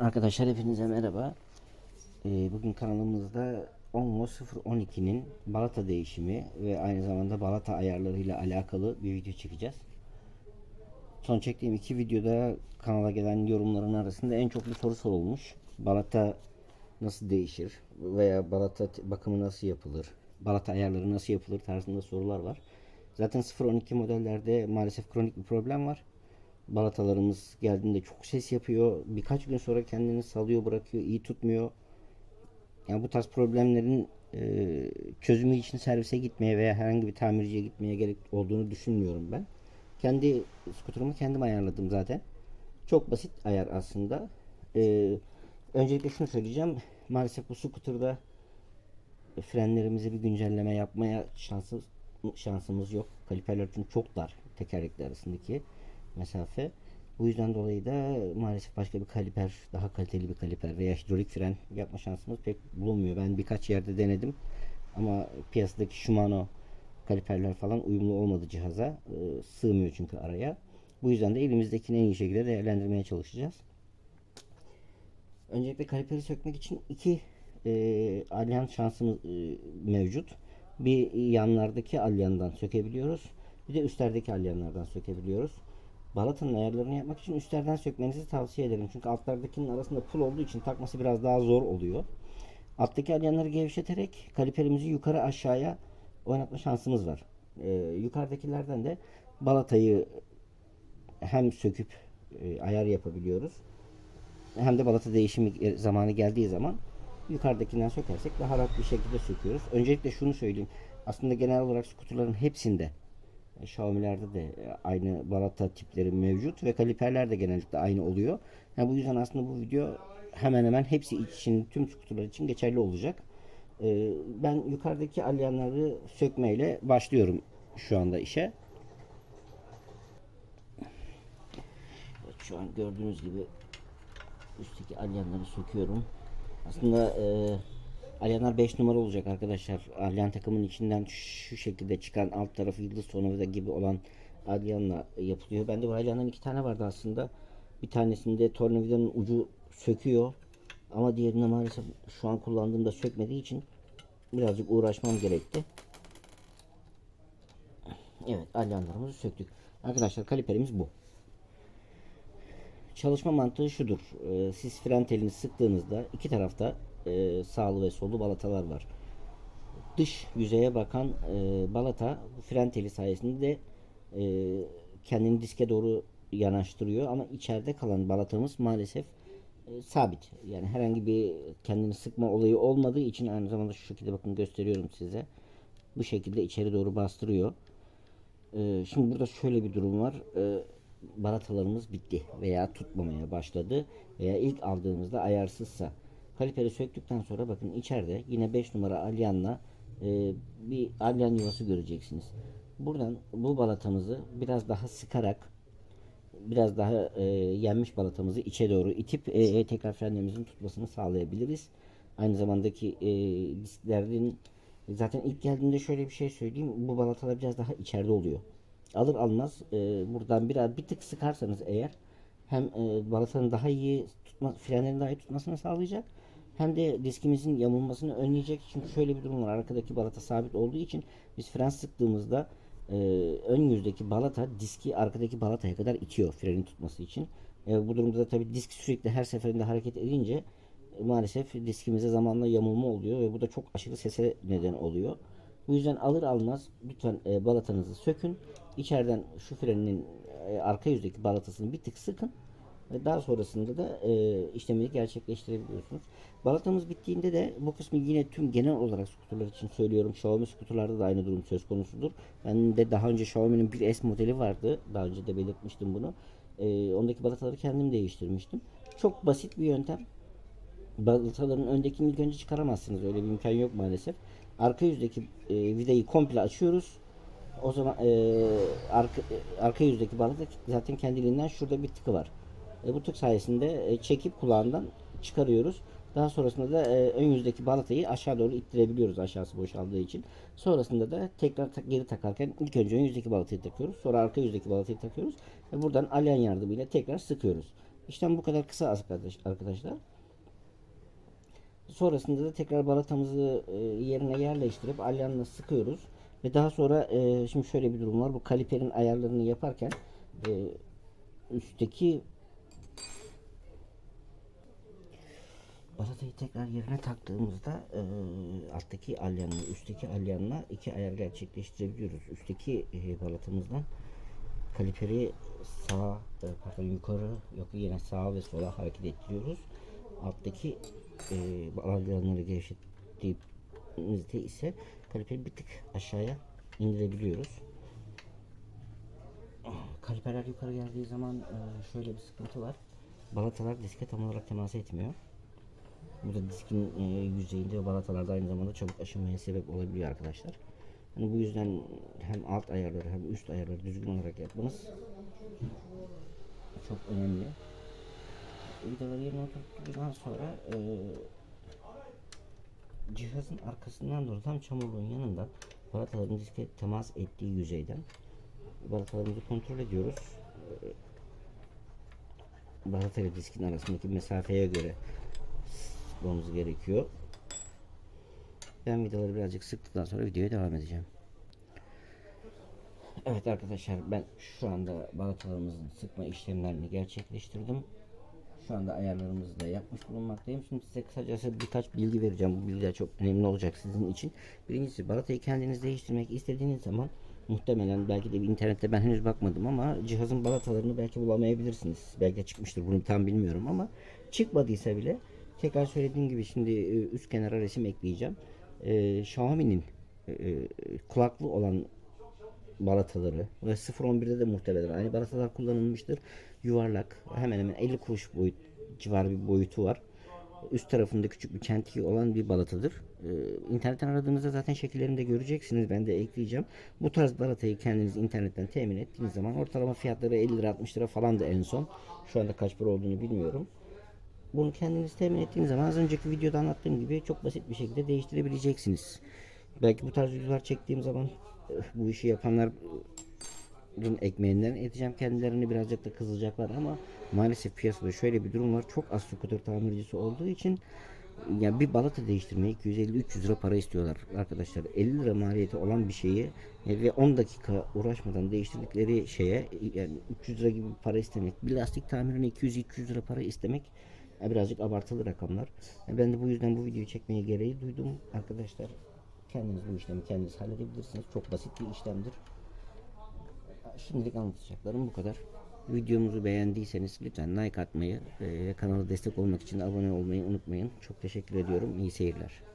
Arkadaşlar hepinize merhaba. Ee, bugün kanalımızda Onvo 012'nin balata değişimi ve aynı zamanda balata ayarlarıyla alakalı bir video çekeceğiz. Son çektiğim iki videoda kanala gelen yorumların arasında en çok bir soru sorulmuş. Balata nasıl değişir veya balata bakımı nasıl yapılır? Balata ayarları nasıl yapılır tarzında sorular var. Zaten 012 modellerde maalesef kronik bir problem var. Balatalarımız geldiğinde çok ses yapıyor. Birkaç gün sonra kendini salıyor bırakıyor. iyi tutmuyor. Yani bu tarz problemlerin e, çözümü için servise gitmeye veya herhangi bir tamirciye gitmeye gerek olduğunu düşünmüyorum ben. Kendi skuterumu kendim ayarladım zaten. Çok basit ayar aslında. E, öncelikle şunu söyleyeceğim. Maalesef bu skuterda frenlerimize bir güncelleme yapmaya şansımız şansımız yok. Kaliperler çünkü çok dar tekerlekler arasındaki mesafe. Bu yüzden dolayı da maalesef başka bir kaliper, daha kaliteli bir kaliper veya hidrolik fren yapma şansımız pek bulunmuyor. Ben birkaç yerde denedim ama piyasadaki Shimano kaliperler falan uyumlu olmadı cihaza. Ee, sığmıyor çünkü araya. Bu yüzden de elimizdekini en iyi şekilde değerlendirmeye çalışacağız. Öncelikle kaliperi sökmek için iki e, alyan şansımız e, mevcut. Bir yanlardaki alyandan sökebiliyoruz. Bir de üstlerdeki alyanlardan sökebiliyoruz. Balatanın ayarlarını yapmak için üstlerden sökmenizi tavsiye ederim. Çünkü altlardakinin arasında pul olduğu için takması biraz daha zor oluyor. Alttaki alyanları gevşeterek kaliperimizi yukarı aşağıya oynatma şansımız var. Ee, yukarıdakilerden de balatayı hem söküp e, ayar yapabiliyoruz hem de balata değişimi zamanı geldiği zaman yukarıdakinden sökersek daha rahat bir şekilde söküyoruz. Öncelikle şunu söyleyeyim. Aslında genel olarak skuterların hepsinde Xiaomi'lerde de e, aynı balata tipleri mevcut ve kaliperler de genellikle aynı oluyor. Yani bu yüzden aslında bu video hemen hemen hepsi için tüm skuterlar için geçerli olacak. E, Ben yukarıdaki alyanları sökmeyle başlıyorum şu anda işe. Şu an gördüğünüz gibi üstteki alyanları söküyorum. Aslında e, alyanlar 5 numara olacak arkadaşlar. Alyan takımın içinden şu şekilde çıkan alt tarafı yıldız sonunda gibi olan alyanla yapılıyor. Bende bu alyandan iki tane vardı aslında. Bir tanesinde tornavidanın ucu söküyor. Ama diğerinde maalesef şu an kullandığımda sökmediği için birazcık uğraşmam gerekti. Evet alyanlarımızı söktük. Arkadaşlar kaliperimiz bu. Çalışma mantığı şudur. Ee, siz fren telini sıktığınızda iki tarafta e, sağlı ve sollu balatalar var. Dış yüzeye bakan e, balata fren teli sayesinde de e, kendini diske doğru yanaştırıyor ama içeride kalan balatamız maalesef e, sabit. Yani herhangi bir kendini sıkma olayı olmadığı için aynı zamanda şu şekilde bakın gösteriyorum size. Bu şekilde içeri doğru bastırıyor. Ee, şimdi burada şöyle bir durum var. Ee, balatalarımız bitti veya tutmamaya başladı veya ilk aldığımızda ayarsızsa kaliperi söktükten sonra bakın içeride yine 5 numara alyanla e, bir alyan yuvası göreceksiniz. Buradan bu balatamızı biraz daha sıkarak biraz daha e, yenmiş balatamızı içe doğru itip e, tekrar frenlerimizin tutmasını sağlayabiliriz. Aynı zamandaki e, disklerin zaten ilk geldiğinde şöyle bir şey söyleyeyim. Bu balatalar biraz daha içeride oluyor. Alır almaz e, buradan biraz bir tık sıkarsanız eğer hem e, balatanın daha iyi tutma, frenlerin daha iyi tutmasını sağlayacak hem de diskimizin yamulmasını önleyecek. Çünkü şöyle bir durum var. Arkadaki balata sabit olduğu için biz fren sıktığımızda e, ön yüzdeki balata diski arkadaki balataya kadar itiyor frenin tutması için. E, bu durumda da tabii disk sürekli her seferinde hareket edince e, maalesef diskimize zamanla yamulma oluyor ve bu da çok aşırı sese neden oluyor. Bu yüzden alır almaz lütfen e, balatanızı sökün. İçeriden şu frenin e, arka yüzdeki balatasını bir tık sıkın. Ve daha sonrasında da e, işlemini gerçekleştirebiliyorsunuz. Balatamız bittiğinde de bu kısmı yine tüm genel olarak skuterlar için söylüyorum. Xiaomi skuterlarda da aynı durum söz konusudur. Ben de daha önce Xiaomi'nin bir S modeli vardı. Daha önce de belirtmiştim bunu. E, ondaki balataları kendim değiştirmiştim. Çok basit bir yöntem. Balataların öndekini ilk önce çıkaramazsınız. Öyle bir imkan yok maalesef. Arka yüzdeki e, vidayı komple açıyoruz. O zaman e, arka, e, arka yüzdeki balata zaten kendiliğinden şurada bir tıkı var. E, bu tık sayesinde e, çekip kulağından çıkarıyoruz. Daha sonrasında da e, ön yüzdeki balatayı aşağı doğru ittirebiliyoruz aşağısı boşaldığı için. Sonrasında da tekrar tak, geri takarken ilk önce ön yüzdeki balatayı takıyoruz. Sonra arka yüzdeki balatayı takıyoruz. Ve buradan alyan yardımıyla tekrar sıkıyoruz. İşlem bu kadar kısa arkadaş, arkadaşlar. Sonrasında da tekrar balatamızı e, yerine yerleştirip alyanla sıkıyoruz. Ve daha sonra e, şimdi şöyle bir durum var. Bu kaliperin ayarlarını yaparken e, üstteki balatayı tekrar yerine taktığımızda e, alttaki alyanla üstteki alyanla iki ayar gerçekleştirebiliyoruz. Üstteki e, balatamızdan kaliperi sağa e, pardon yukarı yok yine sağa ve sola hareket ettiriyoruz. Alttaki e, alyanları gevşettiğimizde ise kaliperi bir tık aşağıya indirebiliyoruz. Kaliperler yukarı geldiği zaman e, şöyle bir sıkıntı var. Balatalar diske tam olarak temas etmiyor. Bu da diskin e, yüzeyinde balatalarda aynı zamanda çabuk aşınmaya sebep olabiliyor arkadaşlar. Hani bu yüzden hem alt ayarları hem üst ayarları düzgün olarak yapmanız çok önemli. Vidaları yerine oturttuktan sonra e, cihazın arkasından doğru tam çamurluğun yanından balataların diske temas ettiği yüzeyden balatalarımızı kontrol ediyoruz. E, balata ile diskin arasındaki mesafeye göre sıkmamız gerekiyor. Ben vidaları birazcık sıktıktan sonra videoya devam edeceğim. Evet arkadaşlar ben şu anda balatalarımızın sıkma işlemlerini gerçekleştirdim. Şu anda ayarlarımızı da yapmış bulunmaktayım. Şimdi size kısacası birkaç bilgi vereceğim. Bu bilgiler çok önemli olacak sizin için. Birincisi balatayı kendiniz değiştirmek istediğiniz zaman muhtemelen belki de internette ben henüz bakmadım ama cihazın balatalarını belki bulamayabilirsiniz. Belki de çıkmıştır bunu tam bilmiyorum ama çıkmadıysa bile tekrar söylediğim gibi şimdi e, üst kenara resim ekleyeceğim. Ee, Xiaomi'nin e, e, kulaklı olan balataları ve 0.11'de de muhtemelen aynı balatalar kullanılmıştır. Yuvarlak hemen hemen 50 kuruş boyut civarı bir boyutu var. Üst tarafında küçük bir çentiği olan bir balatadır. Ee, internetten aradığınızda zaten şekillerini de göreceksiniz. Ben de ekleyeceğim. Bu tarz balatayı kendiniz internetten temin ettiğiniz zaman ortalama fiyatları 50 lira 60 lira falan da en son. Şu anda kaç para olduğunu bilmiyorum. Bunu kendiniz temin ettiğiniz zaman az önceki videoda anlattığım gibi çok basit bir şekilde değiştirebileceksiniz. Belki bu tarz videolar çektiğim zaman bu işi yapanların ekmeğinden edeceğim kendilerini birazcık da kızacaklar ama maalesef piyasada şöyle bir durum var. Çok az scooter tamircisi olduğu için yani bir balata değiştirmeye 250-300 lira para istiyorlar arkadaşlar. 50 lira maliyeti olan bir şeyi e, ve 10 dakika uğraşmadan değiştirdikleri şeye yani 300 lira gibi para istemek, bir lastik tamirine 200-200 lira para istemek birazcık abartılı rakamlar. Ben de bu yüzden bu videoyu çekmeye gereği duydum arkadaşlar. Kendiniz bu işlemi kendiniz halledebilirsiniz. Çok basit bir işlemdir. Şimdilik anlatacaklarım bu kadar. Videomuzu beğendiyseniz lütfen like atmayı ve kanala destek olmak için abone olmayı unutmayın. Çok teşekkür ediyorum. İyi seyirler.